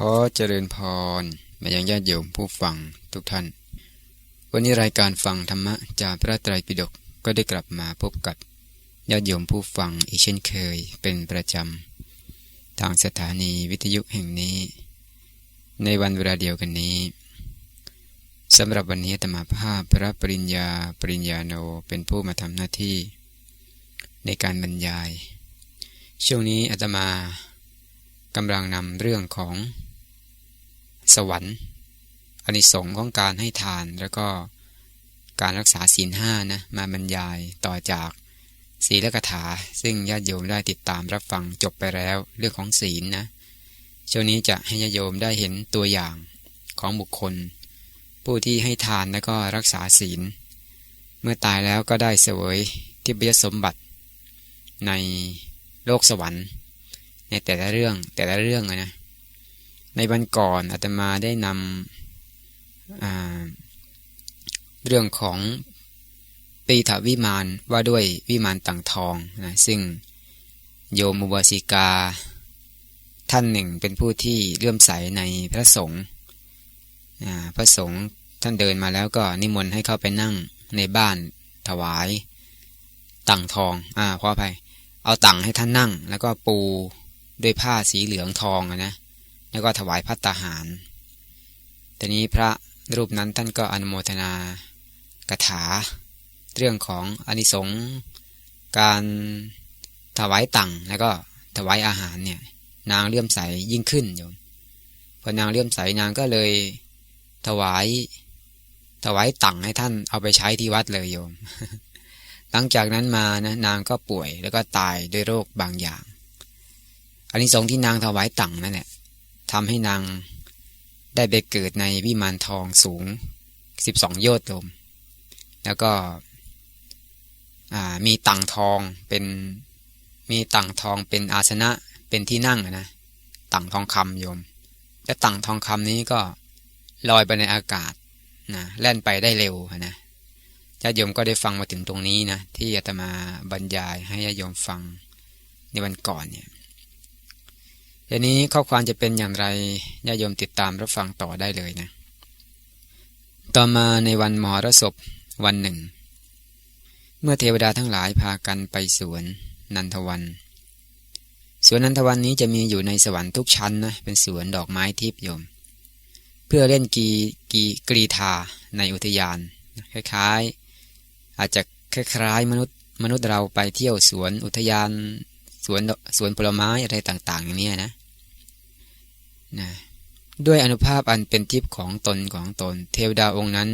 ขอเจริญพรมายังญาติโยมผู้ฟังทุกท่าน วันนี้รายการฟังธรรมะจากพระไตรปิฎกก็ได้กลับมาพบกับญาติโยมผู้ฟังอีกเช่นเคยเป็นประจำ ทางสถานีวิทยุแห่งนี้ ในวันเวลาเดียวกันนี้สำหรับวันนี้ธรรมาภาพพระปริญญาปริญญาโนเป็นผู้มาทำหน้าที่ ในการบรรยาย ช่วงนี้อาตมากำลังนำเรื่องของ สวรรค์อนิสงส์ของการให้ทานแล้วก็การรักษาศีลห้านะมาบรรยายต่อจากศีลกถา ซึ่งญาติโยมได้ติดตามรับฟังจบไปแล้วเรื่องของศีลนะช่วงนี้จะให้ญาติโยมได้เห็นตัวอย่างของบุคคล ผู้ที่ให้ทานแล้วก็รักษาศีล เมื่อตายแล้วก็ได้เสวยทิพยสมบัติ ในโลกสวรรค์ ในแต่ละเรื่องแต่ละเรื่องนะ ในวันก่อนอาตมาได้นำเรื่องของปีถาวิมานว่าด้วยวิมานต่างทองนะซึ่งโยมอุบาสิกา ท่านหนึ่งเป็นผู้ที่เลื่อมใสในพระสงฆ์พระสงฆ์ท่านเดินมาแล้วก็นิมนต์ให้เข้าไปนั่งในบ้านถวายต่างทองอ่าขออภัยเอาต่างให้ท่านนั่ง แล้วก็ปูด้วยผ้าสีเหลืองทองนะ แล้วก็ถวายพัตตาหาร ทีนี้พระรูปนั้นท่านก็อนุโมทนากถา เรื่องของอนิสงส์การถวายตังแล้วก็ถวายอาหารเนี่ยนางเลื่อมใสยิ่งขึ้นโยมพอนางเลื่อมใสนางก็เลยถวาย ถวายตังให้ท่านเอาไปใช้ที่วัดเลยโยม หลังจากนั้นมานะนางก็ป่วยแล้วก็ตายด้วยโรคบางอย่างอันนี้สงที่นางถวายตังนั่นแหละ ทำให้นางได้ไปเกิดในวิมานทองสูงสิบสองโยชน์มแล้วก็มีตังทองเป็นมีตังทองเป็นอาสนะเป็นที่นั่งนะตังทองคำโยม และตังทองคำนี้ก็ลอยไปในอากาศนะแล่นไปได้เร็วนะญาติโยมก็ได้ฟังมาถึงตรงนี้นะที่อาตมาบรรยายให้ญาติโยมฟังในวันก่อนเนี่ย ทีนี้ข้อความจะเป็นอย่างไรญาโยมติดตามรับฟังต่อได้เลยนะ ต่อมาในวันมหรสพวันหนึ่ง เมื่อเทวดาทั้งหลายพากันไปสวนนันทวัน สวนนันทวันนี้จะมีอยู่ในสวรรค์ทุกชั้นนะเป็นสวนดอกไม้ทิพย์โยม เพื่อเล่นกีกีกรีธาในอุทยาน คล้ายๆ อาจจะคล้ายๆ มนุษย์มนุษย์เราไปเที่ยวสวนอุทยานสวนสวนผลไม้อะไรต่าง ๆ อย่างนี้นะ นะด้วยอนุภาพอันเป็นทิพย์ของตนของตน เทวดาองค์นั้น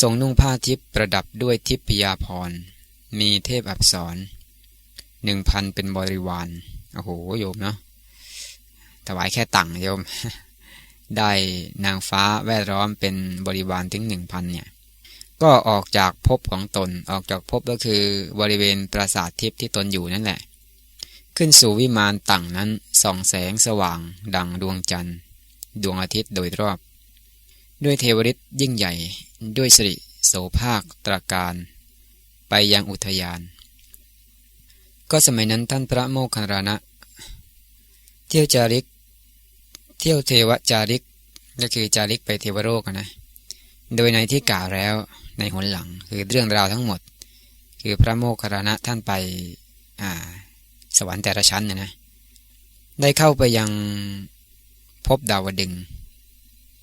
ทรงนุ่งผ้าทิพย์ประดับด้วยทิพยาพร มีเทพอับสรหนึ่งพันเป็นบริวาร โอ้โหโยมเนาะถวายแค่ตังโยม ได้นางฟ้าแวดล้อมเป็นบริวารถึงหนึ่งพันเนี่ย ก็ออกจากภพของตนออกจากภพก็คือบริเวณปราสาททิพย์ที่ตนอยู่นั่นแหละ ขึ้นสู่วิมานต่างนั้นส่องแสงสว่างดังดวงจันทร์ ดวงอาทิตย์โดยรอบ ด้วยเทวฤทธิ์ยิ่งใหญ่ด้วยสิริโสภาคตราการ ไปยังอุทยาน ก็สมัยนั้นท่านพระโมคคัลลานะ เที่ยวจาริก เที่ยวเทวจาริกก็คือจาริกไปเทวโลกนะ โดยในที่กล่าวแล้วในหนหลังคือเรื่องราวทั้งหมด คือพระโมคคัลลานะท่านไปอ่า สวรรค์แต่ละชั้นนะนะได้เข้าไปยังพบดาวดึง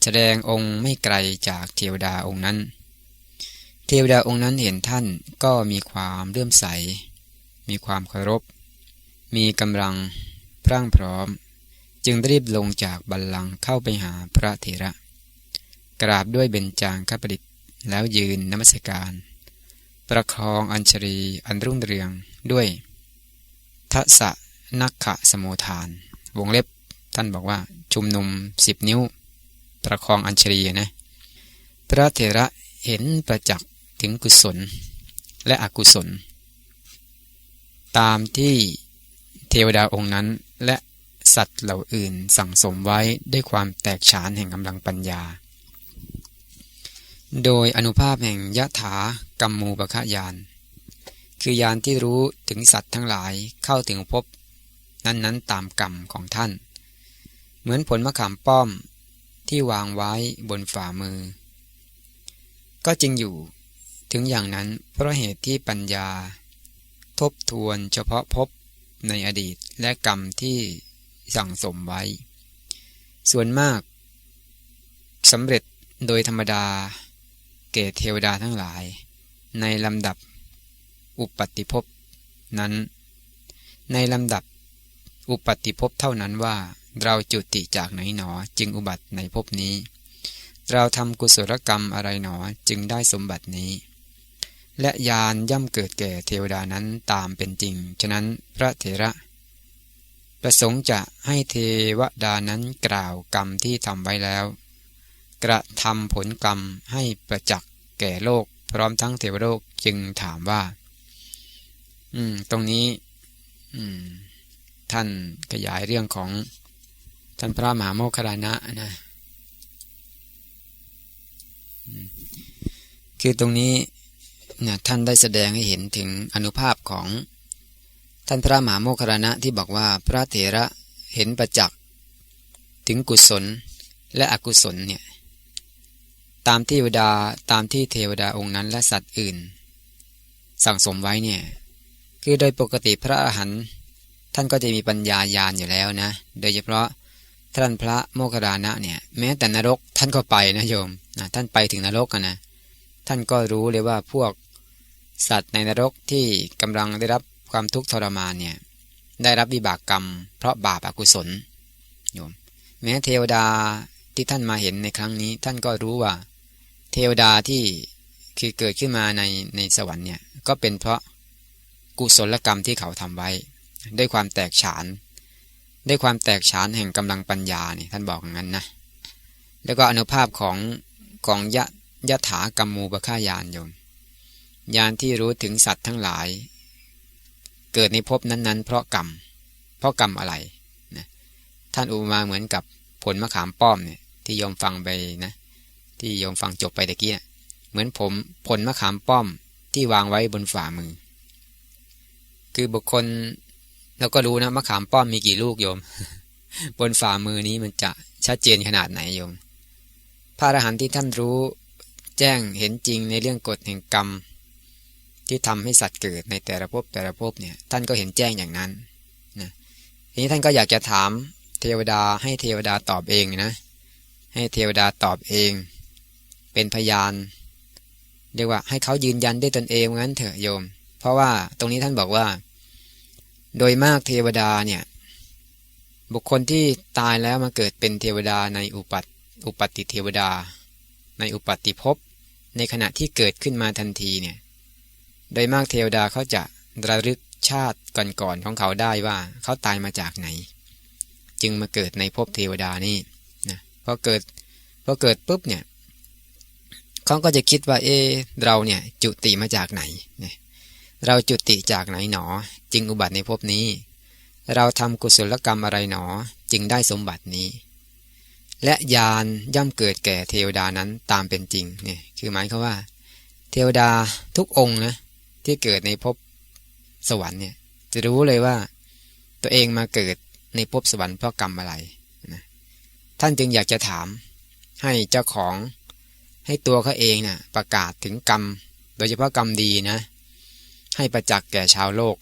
แสดงองค์ไม่ไกลจากเทวดาองค์นั้น เทวดาองค์นั้นเห็นท่านก็มีความเลื่อมใส มีความเคารพ มีกำลังพร่างพร้อม จึงรีบลงจากบัลลังก์เข้าไปหาพระเถระ กราบด้วยเบญจางคประดิษฐ์แล้วยืนนมัสการ ประคองอัญชรีอันรุ่งเรืองด้วย ทัศนักขะสมุทาน วงเล็บท่านบอกว่า ชุมนุมสิบนิ้ว ประคองอัญชรีนะพระเถระเห็นประจักษ์ถึงกุศลและอกุศล ตามที่เทวดาองค์นั้นและสัตว์เหล่าอื่นสั่งสมไว้ด้วยความแตกฉานแห่งกำลังปัญญา โดยอนุภาพแห่งยะถากรรมูปะยาน คือยานที่รู้ถึงสัตว์ทั้งหลายเข้าถึงพบ นั้นๆตามกรรมของท่าน เหมือนผลมะขามป้อมที่วางไว้บนฝ่ามือ ก็จริงอยู่ถึงอย่างนั้นเพราะเหตุที่ปัญญา ทบทวนเฉพาะพบในอดีตและกรรมที่สั่งสมไว้ ส่วนมากสำเร็จโดยธรรมดา เกตเทวดาทั้งหลาย ในลำดับ อุปติภพนั้น ในลำดับอุปติภพเท่านั้นว่า เราจุติจากไหนหนอจึงอุบัติในภพนี้ เราทำกุศลกรรมอะไรหนอจึงได้สมบัตินี้ และยานย่ำเกิดแก่เทวดานั้นตามเป็นจริง ฉะนั้นพระเถระ ประสงค์จะให้เทวดานั้นกล่าวกรรมที่ทำไว้แล้ว กระทำผลกรรมให้ประจักษ์แก่โลก พร้อมทั้งเทวโลกจึงถามว่า อืม ตรงนี้ อืม ท่านขยายเรื่องของท่านพระมหาโมคคลานะนะคือตรงนี้นะท่านได้แสดงให้เห็นถึงอนุภาพของท่านพระมหาโมคคลานะที่บอกว่าพระเถระเห็นประจักษ์ถึงกุศลและอกุศลเนี่ยตามที่เทวดาตามที่เทวดาองค์นั้นและสัตว์อื่น สั่งสมไว้เนี่ย คือโดยปกติพระอรหันต์ท่านก็จะมีปัญญาญาณอยู่แล้วนะ โดยเฉพาะท่านพระโมคคัลลานะเนี่ยแม้แต่นรกท่านก็ไปนะโยมนะท่านไปถึงนรกนะท่านก็รู้เลยว่าพวกสัตว์ในนรกที่กำลังได้รับความทุกข์ทรมานเนี่ยได้รับวิบากกรรม เพราะบาปอากุศลโยมแม้เทวดาที่ท่านมาเห็นในครั้งนี้ ท่านก็รู้ว่า เทวดาที่คือเกิดขึ้นมาในในสวรรค์เนี่ยก็เป็นเพราะ กุศลกรรมที่เขาทำไว้ ด้วยความแตกฉาน ด้วยความแตกฉานแห่งกำลังปัญญาเนี่ยท่านบอกอย่างนั้นนะแล้วก็อนุภาพของของยะยะถากรรมูปฆ่ายานโยมยานที่รู้ถึงสัตว์ทั้งหลาย เกิดในภพนั้นๆ เพราะกรรม เพราะกรรมอะไรนะท่านอุมาเหมือนกับผลมะขามป้อมเนี่ยที่ยอมฟังไปนะที่ยอมฟังจบไปตะกี้นะเหมือนผมผลมะขามป้อมที่วางไว้บนฝ่ามือ คือบุคคลเราก็รู้นะมะขามป้อมมีกี่ลูกโยม บนฝ่ามือนี้มันจะชัดเจนขนาดไหนโยม พระอรหันต์ที่ท่านรู้แจ้งเห็นจริงในเรื่องกฎแห่งกรรม ที่ทำให้สัตว์เกิดในแต่ละภพแต่ละภพเนี่ยท่านก็เห็นแจ้งอย่างนั้นนะทีนี้ท่านก็อยากจะถามเทวดาให้เทวดาตอบเองนะ ให้เทวดาตอบเอง เป็นพยานเรียกว่าให้เขายืนยันด้วยตนเองงั้นเถอะโยม เพราะว่าตรงนี้ท่านบอกว่า โดยมากเทวดาเนี่ย บุคคลที่ตายแล้วมาเกิดเป็นเทวดาในอุปัตอุปติเทวดา ในอุปัติภพในขณะที่เกิดขึ้นมาทันทีเนี่ย โดยมากเทวดาเขาจะระลึกชาติก่อนๆของเขาได้ว่าเขาตายมาจากไหน จึงมาเกิดในภพเทวดานี่นะพอเกิดพอเกิดปุ๊บเนี่ยเขาก็จะคิดว่าเอเราเนี่ยจุติมาจากไหนเนี่ย เราจุติจากไหนหนอ จึงอุบัติในภพนี้ เราทำกุศลกรรมอะไรหนอ จึงได้สมบัตินี้ และยานย่อมเกิดแก่เทวดานั้นตามเป็นจริงเนี่ยคือหมายคือว่า เทวดาทุกองค์นะที่เกิดในภพสวรรค์เนี่ยจะรู้เลยว่า ตัวเองมาเกิดในภพสวรรค์เพราะกรรมอะไรนะท่านจึงอยากจะถามให้เจ้าของให้ตัวเขาเองนะ่ะประกาศถึงกรรม โดยเฉพาะกรรมดีนะ ให้ประจักษ์แก่ชาวโลก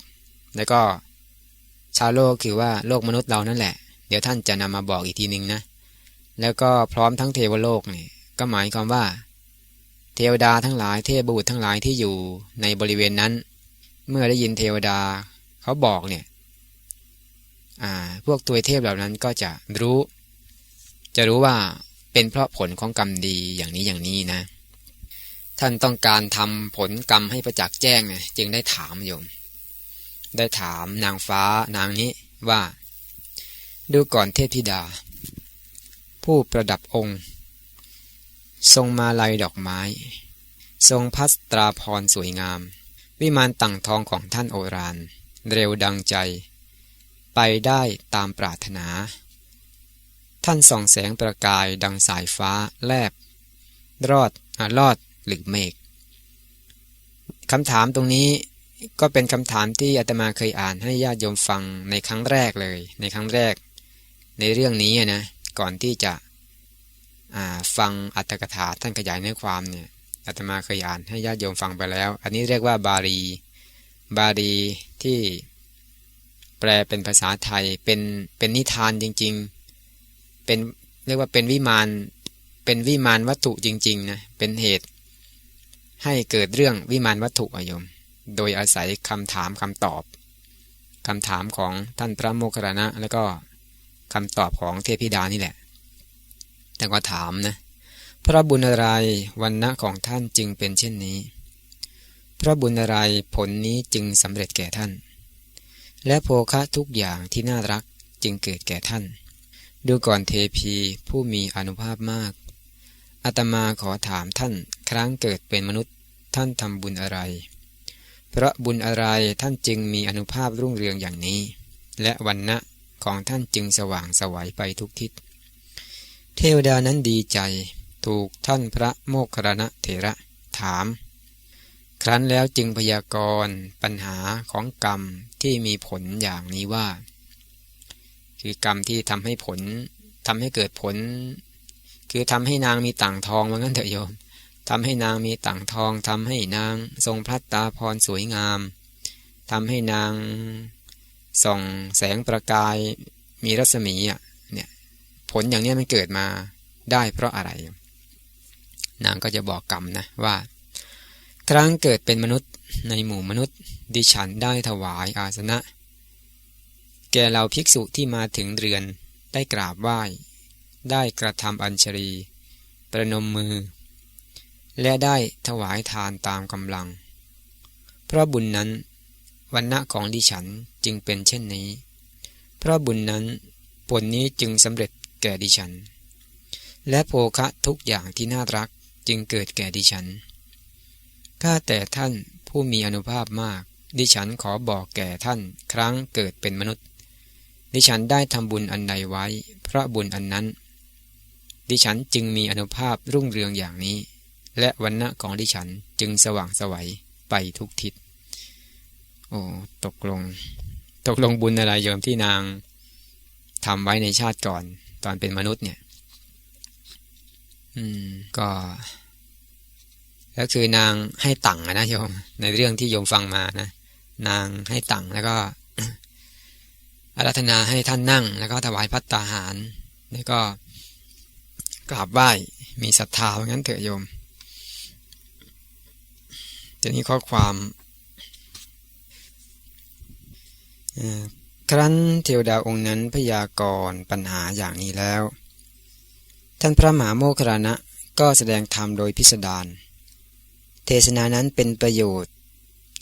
แล้วก็ชาวโลกคือว่าโลกมนุษย์เรานั่นแหละ เดี๋ยวท่านจะนำมาบอกอีกทีหนึ่งนะ แล้วก็พร้อมทั้งเทวโลกนี่ก็หมายความว่า เทวดาทั้งหลายเทพบุตรทั้งหลายที่อยู่ในบริเวณนั้น เมื่อได้ยินเทวดาเขาบอกเนี่ยพวกตัวเทพเหล่านั้นก็จะรู้ จะรู้ว่าเป็นเพราะผลของกรรมดีอย่างนี้อย่างนี้นะ ท่านต้องการทำผลกรรมให้ประจักษ์แจ้งเนี่ยจึงได้ถามโยม ได้ถามนางฟ้านางนี้ว่า ดูก่อนเทพธิดา ผู้ประดับองค์ ทรงมาลัยดอกไม้ ทรงพัสตราพรสวยงาม วิมานต่างทองของท่านโอรานเร็วดังใจ ไปได้ตามปรารถนา ท่านส่องแสงประกายดังสายฟ้าแลบ รอดอรอด หรือเมฆคำถามตรงนี้ก็เป็นคำถามที่อาตมาเคยอ่านให้ญาติโยมฟังในครั้งแรกเลย ในครั้งแรก ในเรื่องนี้นะก่อนที่จะฟังอัตถกถาท่านขยายเนื้อความเนี่ยอาตมาเคยอ่านให้ญาติโยมฟังไปแล้ว อันนี้เรียกว่าบาลีบาลีที่แปลเป็นภาษาไทยเป็นเป็นนิทานจริง ๆ เป็นเรียกว่าเป็นวิมานเป็นวิมานวัตถุจริงๆนะเป็นเหตุ ให้เกิดเรื่องวิมานวัตถุอโยม โดยอาศัยคำถามคำตอบคำถามของท่านพระโมคคัลลานะ แล้วก็คำตอบของเทพิดานี่แหละ แต่ก็ถามนะ พระบุญอะไรวันณะของท่านจึงเป็นเช่นนี้ พระบุญอะไรผลนี้จึงสำเร็จแก่ท่าน และโภคะทุกอย่างที่น่ารักจึงเกิดแก่ท่าน ดูก่อนเทพีผู้มีอนุภาพมากอาตมาขอถามท่าน ครั้งเกิดเป็นมนุษย์ท่านทำบุญอะไร เพราะบุญอะไรท่านจึงมีอนุภาพรุ่งเรืองอย่างนี้ และวันณะของท่านจึงสว่างสวัยไปทุกทิศ เทวดานั้นดีใจ ถูกท่านพระโมคครณะเถระถาม ครั้นแล้วจึงพยากรณ์ปัญหาของกรรมที่มีผลอย่างนี้ว่า คือกรรมที่ทำให้ผลทำให้เกิดผล คือทำให้นางมีต่างทองว่างั้นเถอะโยม ทำให้นางมีต่างทองทำให้นางทรงพระตาพรสวยงามทำให้นางส่องแสงประกายมีรัศมีอะเนี่ยผลอย่างนี้มันเกิดมาได้เพราะอะไร นางก็จะบอกกรรมนะว่า ครั้งเกิดเป็นมนุษย์ในหมู่มนุษย์ ดิฉันได้ถวายอาสนะ แก่เราภิกษุที่มาถึงเรือนได้กราบไหว้ ได้กระทำอัญชรี ประนมมือ และได้ถวายทานตามกำลัง เพราะบุญนั้นวันณะของดิฉันจึงเป็นเช่นนี้ เพราะบุญนั้นผลนี้จึงสำเร็จแก่ดิฉัน และโภคะทุกอย่างที่น่ารักจึงเกิดแก่ดิฉัน ข้าแต่ท่านผู้มีอนุภาพมาก ดิฉันขอบอกแก่ท่านครั้งเกิดเป็นมนุษย์ ดิฉันได้ทำบุญอันใดไว้เพราะบุญอันนั้น ดิฉันจึงมีอนุภาพรุ่งเรืองอย่างนี้ และวันณะของดิฉันจึงสว่างสวัยไปทุกทิศ โอ้ตกลง ตกลงบุญอะไรโยมที่นางทำไว้ในชาติก่อน ตอนเป็นมนุษย์เนี่ย อืม ก็ก็คือนางให้ตังค์นะโยม ในเรื่องที่โยมฟังมานะนางให้ตังค์แล้วก็อารัธนาให้ท่านนั่ง แล้วก็ถวายพัตตาหาร แล้วก็กราบไหว้มีศรัทธาเพราะงั้นเถอะโยม ทีนี้ข้อความครั้นเทวดาองค์นั้นพยากรณ์ปัญหาอย่างนี้แล้ว ท่านพระมหาโมคครานะก็แสดงธรรมโดยพิสดารเทศนานั้นเป็นประโยชน์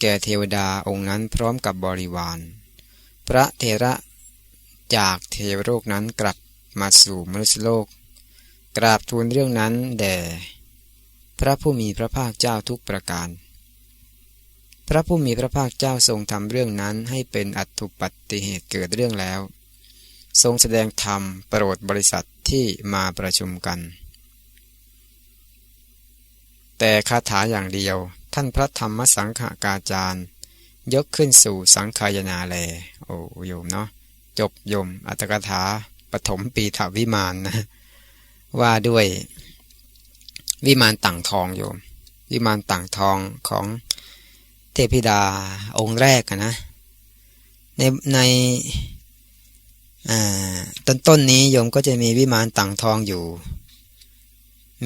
แก่เทวดาองค์นั้นพร้อมกับบริวาร พระเทระจากเทวโลกนั้นกลับมาสู่มนุษยโลก กราบทูลเรื่องนั้นแด่ พระผู้มีพระภาคเจ้าทุกประการ พระผู้มีพระภาคเจ้าทรงทำเรื่องนั้นให้เป็นอัตุปัติเหตุเกิดเรื่องแล้ว ทรงแสดงธรรมโปรดบริษัทที่มาประชุมกัน แต่คาถาอย่างเดียว ท่านพระธรรมสังฆกาจารย์ ยกขึ้นสู่สังขายนาแล โอ้โยมเนาะจบโยมอัตถกถาปฐมปีถาวิมานนะว่าด้วยวิมานต่างทองโยม วิมานต่างทองของ ทพิดาองค์แรกนะ ในในต้นต้นนี้โยมก็จะมีวิมานต่างทองอยู่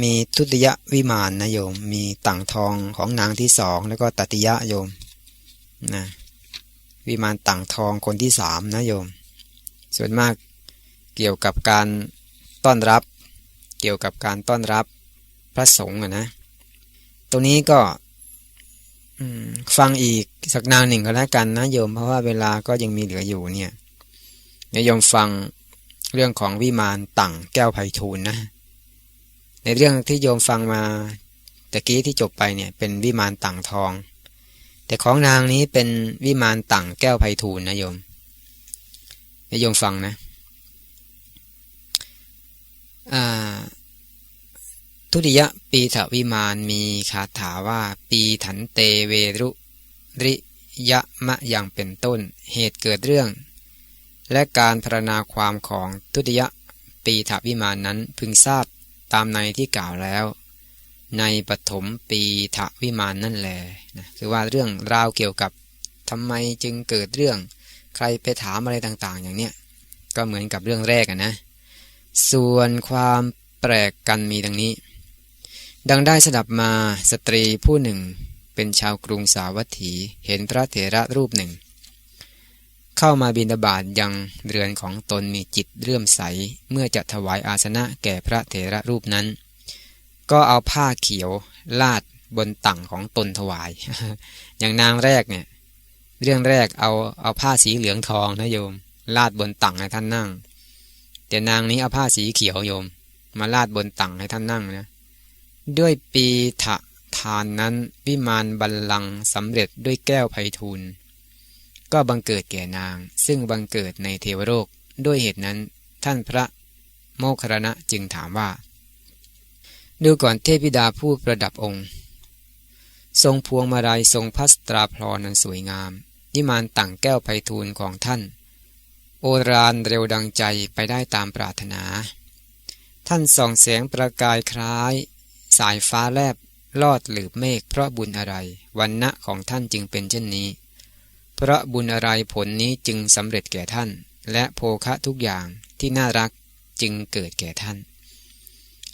มีทุติยวิมานนะโยม มีต่างทองของนางที่สองแล้วก็ตติยะโยมนะวิมานต่างทองคนที่สามนะโยม ส่วนมากเกี่ยวกับการต้อนรับ เกี่ยวกับการต้อนรับพระสงฆ์นะ ตรงนี้ก็ ฟังอีกสักนานหนึ่งก็แล้วกันนะโยมเพราะว่าเวลาก็ยังมีเหลืออยู่เนี่ยโยมฟังเรื่องของวิมานตั่งแก้วไผ่ทูลนะ ในเรื่องที่โยมฟังมาตะกี้ที่จบไปเนี่ย เป็นวิมานต่างทอง แต่ของนางนี้เป็นวิมานต่างแก้วไผ่ทูลนะโยมโยมฟังนะ อ่า ทุติยปีถวิมานมีคาถาว่า ปีถันเตเวรุริยะมะอย่างเป็นต้น เหตุเกิดเรื่อง และการพรณนาความของทุติยปีถวิมานนั้นพึงทราบตามในที่กล่าวแล้ว ในปฐมปีถวิมานนั่นแหละนะคือว่าเรื่องราวเกี่ยวกับทำไมจึงเกิดเรื่อง ใครไปถามอะไรต่างๆ อย่างเนี้ยก็เหมือนกับเรื่องแรกนะ ส่วนความแปลกกันมีดังนี้ ดังได้สดับมาสตรีผู้หนึ่ง เป็นชาวกรุงสาวัตถี เห็นพระเถระรูปหนึ่ง เข้ามาบินาบาตยังเรือนของตนมีจิตเลื่อมใส เมื่อจะถวายอาสนะแก่พระเถระรูปนั้น ก็เอาผ้าเขียวลาดบนตั่งของตนถวาย อย่างนางแรกเนี่ยเรื่องแรกเอาเอาผ้าสีเหลืองทองนะโยม ลาดบนตั่งให้ท่านนั่ง แต่นางนี้เอาผ้าสีเขียวโยม มาลาดบนตั่งให้ท่านนั่งนะ ด้วยปีถะทานนั้นวิมานบัลลังสำเร็จด้วยแก้วไพทูลก็บังเกิดแก่นาง ซึ่งบังเกิดในเทวโลกด้วยเหตุนั้น ท่านพระโมคครณะจึงถามว่า ดูก่อนเทพิดาผู้ประดับองค์ ทรงพวงมาลัยทรงพัสตราพลอนันสวยงามนิมานตั้งแก้วไพทูลของท่าน โอรานเร็วดังใจไปได้ตามปรารถนา ท่านส่องแสงประกายคล้าย สายฟ้าแลบลอดหลืบเมฆเพราะบุญอะไรวันณะของท่านจึงเป็นเช่นนี้ เพราะบุญอะไรผลนี้จึงสำเร็จแก่ท่าน และโภคะทุกอย่างที่น่ารักจึงเกิดแก่ท่าน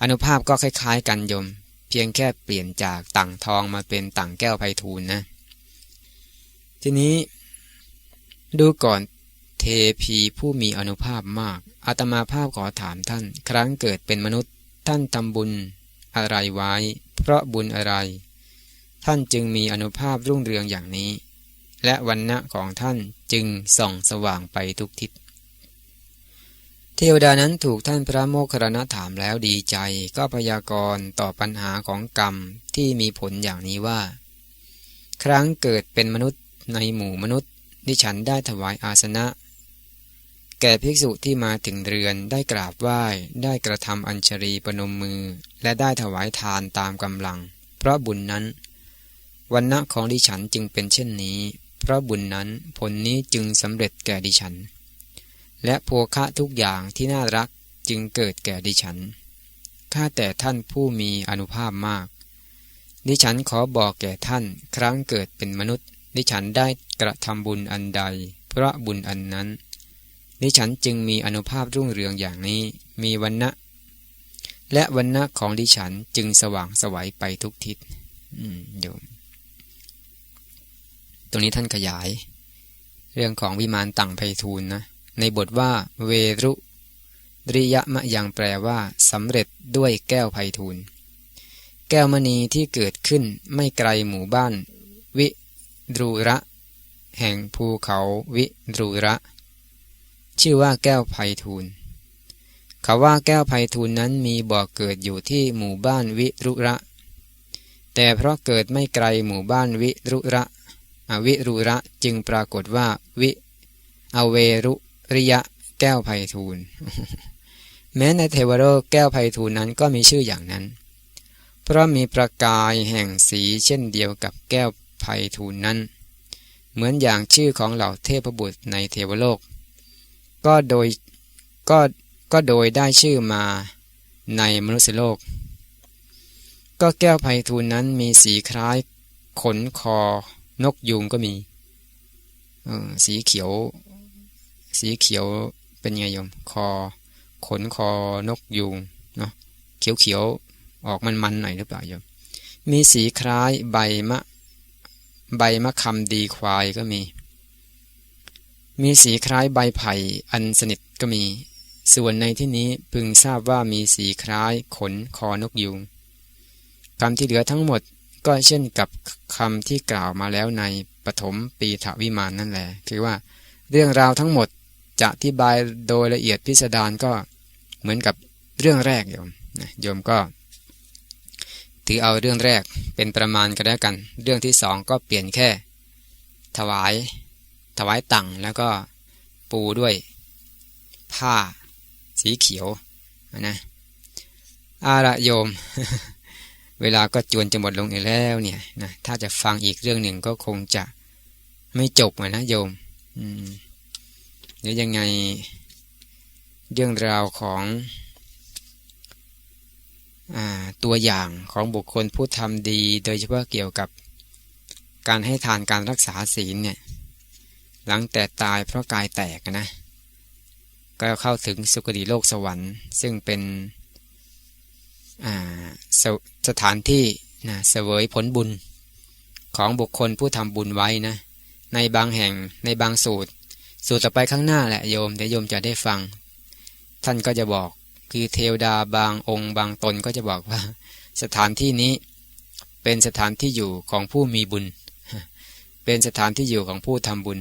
อนุภาพก็คล้ายๆกันยม เพียงแค่เปลี่ยนจากต่างทองมาเป็นต่างแก้วไพฑูรย์นะ ทีนี้ ดูก่อนเทพีผู้มีอนุภาพมากอาตมาภาพขอถามท่าน ครั้งเกิดเป็นมนุษย์ท่านทำบุญ อะไรไว้ เพราะบุญอะไร ท่านจึงมีอนุภาพรุ่งเรืองอย่างนี้ และวันณะของท่านจึงส่องสว่างไปทุกทิศ เทวดานั้นถูกท่านพระโมคคัลลนะถามแล้วดีใจก็พยากรณ์ต่อปัญหาของกรรมที่มีผลอย่างนี้ว่า ครั้งเกิดเป็นมนุษย์ในหมู่มนุษย์ดิฉันได้ถวายอาสนะ แก่ภิกษุที่มาถึงเรือนได้กราบไหว้ ได้กระทำอัญชรีปนมมือ และได้ถวายทานตามกำลัง เพราะบุญนั้นวันณะของดิฉันจึงเป็นเช่นนี้ เพราะบุญนั้นผลนี้จึงสำเร็จแก่ดิฉัน และโภคะทุกอย่างที่น่ารักจึงเกิดแก่ดิฉันข้าแต่ท่านผู้มีอนุภาพมาก ดิฉันขอบอกแก่ท่าน ครั้งเกิดเป็นมนุษย์ ดิฉันได้กระทำบุญอันใด เพราะบุญอันนั้น ดิฉันจึงมีอนุภาพรุ่งเรืองอย่างนี้ มีวันณะและวันณะของดิฉันจึงสว่างสวัยไปทุกทิศโยมตรงนี้ท่านขยาย เรื่องของวิมานตังไพทูลนะ ในบทว่า เวรุริยะมะยังแปลว่าสำเร็จด้วยแก้วไพทูลแก้วมณีที่เกิดขึ้นไม่ไกลหมู่บ้าน วิดรูระ แห่งภูเขาวิดรูระ ชื่อว่าแก้วไพทูลเขาว่าแก้วไพทูลนั้นมีบ่อเกิดอยู่ที่หมู่บ้านวิรุระ แต่เพราะเกิดไม่ไกลหมู่บ้านวิรุระอวิรุระจึงปรากฏว่าวิอเวรุริยะแก้วไพทูลแม้ในเทวโลกแก้วไพทูลนั้นก็มีชื่ออย่างนั้น เพราะมีประกายแห่งสีเช่นเดียวกับแก้วไพทูลนั้น เหมือนอย่างชื่อของเหล่าเทพบุตรในเทวโลก ก็โดยก็ก็โดยได้ชื่อมาในมนุษยโลก ก็แก้วไพทูลนั้นมีสีคล้ายขนคอนกยุงก็มีสีเขียว สีเขียวเป็นไงโยมคอ ขนคอนกยุงเนาะเขียวเขียวออกมันมันหน่อยหรือเปล่าโยมมีสีคล้ายใบมะ ใบมะคำดีควายก็มี มีสีคล้ายใบไผ่อันสนิทก็มี ส่วนในที่นี้พึงทราบว่ามีสีคล้ายขนคอนกยุงคำที่เหลือทั้งหมดก็เช่นกับคำที่กล่าวมาแล้วในปฐมปีถวิมานนั่นแหละ คือว่าเรื่องราวทั้งหมดจะอธิบายโดยละเอียดพิสดารก็เหมือนกับเรื่องแรกโยมโยมก็ ถือเอาเรื่องแรกเป็นประมาณกันแล้วกัน เรื่องที่สองก็เปลี่ยนแค่ ถวาย ถวายตังแล้วก็ปูด้วยผ้าสีเขียวนะอาระโยม เวลาก็จวนจะหมดลงอีกแล้วเนี่ยนะถ้าจะฟังอีกเรื่องหนึ่งก็คงจะไม่จบนะโยมเดี๋ยวยังไง เรื่องราวของอตัวอย่างของบุคคลผู้ทำดี โดยเฉพาะเกี่ยวกับการให้ทานการรักษาศีลเนี่ย หลังแต่ตายเพราะกายแตกนะ ก็เข้าถึงสุคติโลกสวรรค์ ซึ่งเป็นสสถานที่นะเสวยผลบุญของบุคคลผู้ทำบุญไว้นะ ในบางแห่งในบางสูตร สูตรต่อไปข้างหน้าแหละโยมเดี๋ยวโยมจะได้ฟัง ท่านก็จะบอกคือเทวดาบางองค์บางตนก็จะบอกว่า สถานที่นี้เป็นสถานที่อยู่ของผู้มีบุญ เป็นสถานที่อยู่ของผู้ทำบุญ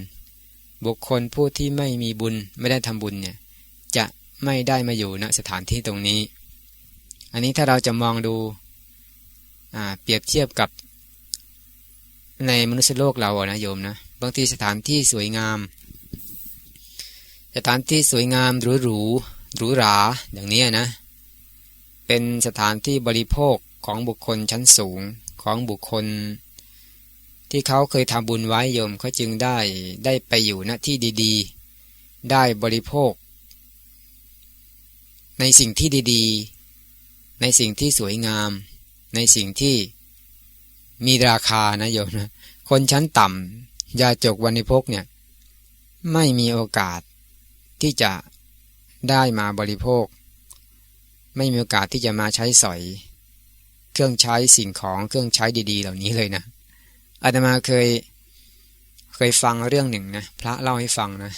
บุคคลผู้ที่ไม่มีบุญไม่ได้ทำบุญเนี่ยจะไม่ได้มาอยู่ณสถานที่ตรงนี้ อันนี้ถ้าเราจะมองดูเปรียบเทียบกับในมนุษยโลกเราอะนะโยมนะบางทีสถานที่สวยงาม สถานที่สวยงามหรูหรูหรูหราอย่างนี้นะ เป็นสถานที่บริโภคของบุคคลชั้นสูงของบุคคล ที่เขาเคยทำบุญไว้โยมเขาจึงได้ได้ไปอยู่ณที่ดีๆ ได้บริโภค ในสิ่งที่ดีๆ ในสิ่งที่สวยงาม ในสิ่งที่มีราคานะโยมนะคนชั้นต่ำยาจกวันิพกเนี่ยไม่มีโอกาสที่จะได้มาบริโภค ไม่มีโอกาสที่จะมาใช้สอย เครื่องใช้สิ่งของเครื่องใช้ดี ๆ เหล่านี้เลยนะ อาตมาเคย เคยฟังเรื่องหนึ่งนะพระเล่าให้ฟังนะ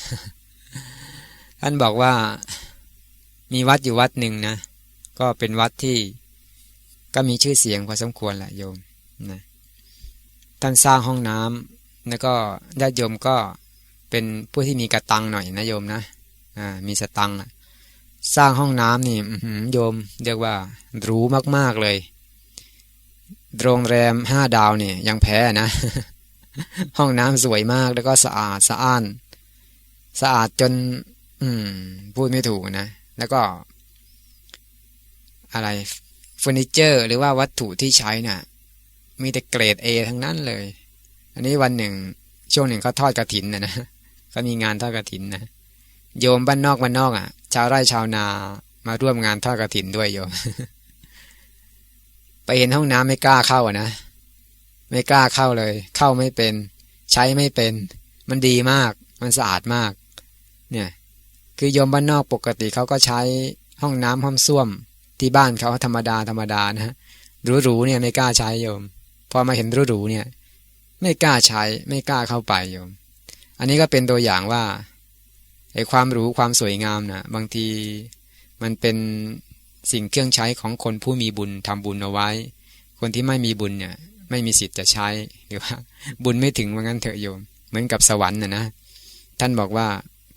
ท่านบอกว่ามีวัดอยู่วัดหนึ่งนะ ก็เป็นวัดที่ก็มีชื่อเสียงพอสมควรแหละโยมนะท่านสร้างห้องน้ำแล้วก็ญาติโยมก็เป็นผู้ที่มีกระตังหน่อยนะโยมนะอ่ามีสตังสร้างห้องน้ำนี่โยมเรียกว่ารู้มากๆเลย โรงแรมห้าดาวเนี่ยยังแพ้นะ ห้องน้ำสวยมากแล้วก็สะอาดสะอ้าน สะอาดจน อืม พูดไม่ถูกนะ แล้วก็ อะไรเฟอร์นิเจอร์ หรือว่าวัตถุที่ใช้นะ่ะ มีแต่เกรด A ทั้งนั้นเลย อันนี้วันหนึ่ง ช่วงหนึ่งเขาทอดกระถินนะนะเขามีงานทอดกระถินนะโยมบ้านนอกบ้านนอกอะ ชาวไร่ชาวนามาร่วมงานทอดกระถินด้วยโยม ไปเห็นห้องน้ำไม่กล้าเข้าอะนะ ไม่กล้าเข้าเลย เข้าไม่เป็น ใช้ไม่เป็น มันดีมาก มันสะอาดมาก เนี่ย คือโยมบ้านนอกปกติเขาก็ใช้ห้องน้ำห้องส้วม ที่บ้านเขาธรรมดาธรรมดานะหรูๆเนี่ยไม่กล้าใช้โยม พอมาเห็นรูหรูเนี่ย ไม่กล้าใช้ ไม่กล้าเข้าไปโยม อันนี้ก็เป็นตัวอย่างว่าไอ้ความหรูความสวยงามนะบางทีมันเป็น สิ่งเครื่องใช้ของคนผู้มีบุญทำบุญเอาไว้ คนที่ไม่มีบุญเนี่ย ไม่มีสิทธิ์จะใช้หรือว่า บุญไม่ถึงว่างั้นเถอะโยม เหมือนกับสวรรค์นะนะท่านบอกว่า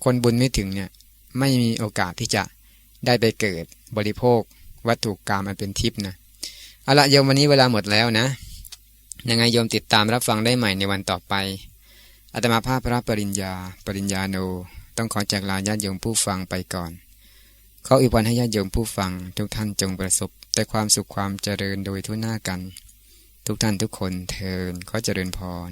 คนบุญไม่ถึงเนี่ย ไม่มีโอกาสที่จะได้ไปเกิดบริโภค วัตถุกรรมมันเป็นทิพย์นะเอาละโยมวันนี้เวลาหมดแล้วนะยังไงโยมติดตามรับฟังได้ใหม่ในวันต่อไปอาตมาภาพพระปริญญา ปริญญาโน ต้องขอจากลาญาติโยมผู้ฟังไปก่อน เขาออวยพรให้ญาติโยมผู้ฟัง ทุกท่านจงประสบ แต่ความสุขความเจริญโดยทั่วหน้ากัน ทุกท่านทุกคนเทินขอเจริญพร